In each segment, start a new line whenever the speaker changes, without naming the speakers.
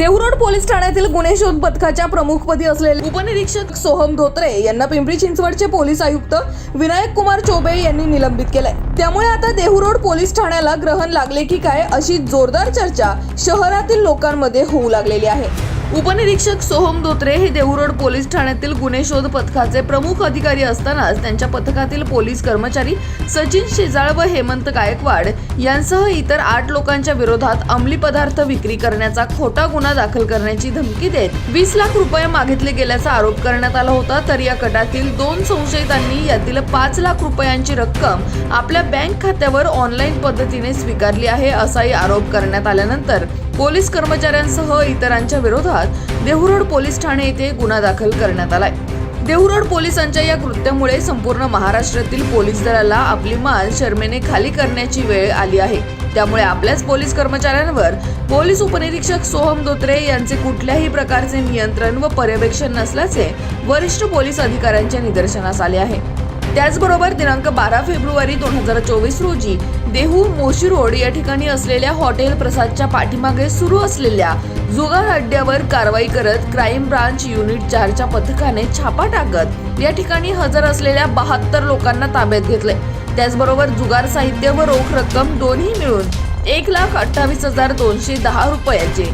देवरोड police ठाण्यातील गुन्हे शोध पथकाच्या प्रमुखपदी असलेले उपनिरीक्षक सोहम धोत्रे यांना पिंपरी चिंचवडचे पोलीस आयुक्त विनायक कुमार चोबे यांनी निलंबित केलंय. त्यामुळे आता देहरोड पोलीस ठाण्याला ग्रहण लागले की काय अशी जोरदार चर्चा शहरातील लोकांमध्ये होऊ लागलेली आहे. उपनिरीक्षक सोहम धोत्रे हे देहरोड पोलीस ठाण्यातील गुन्हे शोध पथकाचे प्रमुख अधिकारी असतानाच त्यांच्या पथकातील पोलीस कर्मचारी सचिन शेजाळ व हेमंत गायकवाड यांसह इतर आठ लोकांच्या विरोधात अंमली पदार्थ विक्री करण्याचा खोटा गुन्हा दाखल करण्याची धमकी देत वीस लाख रुपये मागितले गेल्याचा आरोप करण्यात आला होता तर या गटातील दोन संशयितांनी यातील पाच लाख रुपयांची रक्कम आपल्या बँक खात्यावर ऑनलाईन पद्धतीने स्वीकारली आहे असाही आरोप करण्यात आल्यानंतर पोलीस कर्मचाऱ्यांसह इतरांच्या विरोधात देहुरोड पोलीस ठाणे येथे गुन्हा दाखल करण्यात आलाय. देहुरोड पोलिसांच्या या कृत्यामुळे संपूर्ण महाराष्ट्रातील पोलीस दलाला आपली मान शर्मेने खाली करण्याची वेळ आली आहे. त्यामुळे आपल्याच पोलीस कर्मचाऱ्यांवर पोलीस उपनिरीक्षक सोहम धोत्रे यांचे कुठल्याही प्रकारचे नियंत्रण व पर्यवेक्षण नसल्याचे वरिष्ठ पोलीस अधिकाऱ्यांच्या निदर्शनास आले आहे. त्याचबरोबर दिनांक बारा फेब्रुवारी दोन हजार चोवीस रोजी देहू मोशी रोड या ठिकाणी असलेल्या हॉटेल प्रसादच्या पाठीमागे सुरू असलेल्या जुगार अड्ड्यावर कारवाई करत क्राईम ब्रांच युनिट चारच्या पथकाने छापा टाकत या ठिकाणी हजर असलेल्या बहात्तर लोकांना ताब्यात घेतले त्याचबरोबर जुगार साहित्य व रोख रक्कम दोन्ही मिळून एक लाख अठ्ठावीस हजार दोनशे दहा रुपयाचे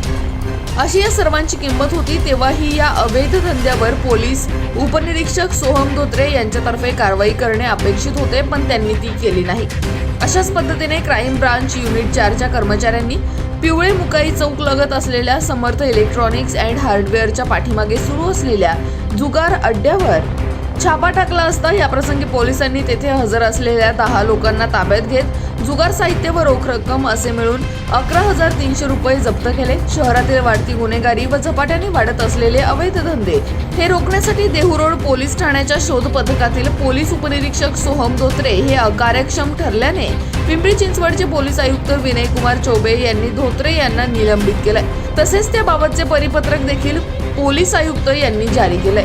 अशी या सर्वांची किंमत होती तेव्हाही या अवैध धंद्यावर पोलीस उपनिरीक्षक सोहम धोत्रे यांच्यातर्फे कारवाई करणे अपेक्षित होते पण त्यांनी ती केली नाही. अशाच पद्धतीने क्राईम ब्रांच युनिट चारच्या कर्मचाऱ्यांनी पिवळे मुकाई चौक लगत असलेल्या समर्थ इलेक्ट्रॉनिक्स अँड हार्डवेअरच्या पाठीमागे सुरू असलेल्या जुगार अड्ड्यावर छापा टाकला असता याप्रसंगी पोलिसांनी तेथे हजर असलेल्या दहा लोकांना ताब्यात घेत जुगार साहित्य व रोख रक्कम असे मिळून अकरा हजार तीनशे रुपये जप्त केले. शहरातील वाढती गुन्हेगारी व झपाट्याने वाढत असलेले अवैध धंदे हे रोखण्यासाठी देहूरोड पोलीस ठाण्याच्या शोध पथकातील पोलीस उपनिरीक्षक सोहम धोत्रे हे अकार्यक्षम ठरल्याने पिंपरी चिंचवडचे पोलीस आयुक्त विनय कुमार चौबे यांनी धोत्रे यांना निलंबित केलंय. तसेच त्याबाबतचे परिपत्रक देखील पोलीस आयुक्त यांनी जारी केलंय.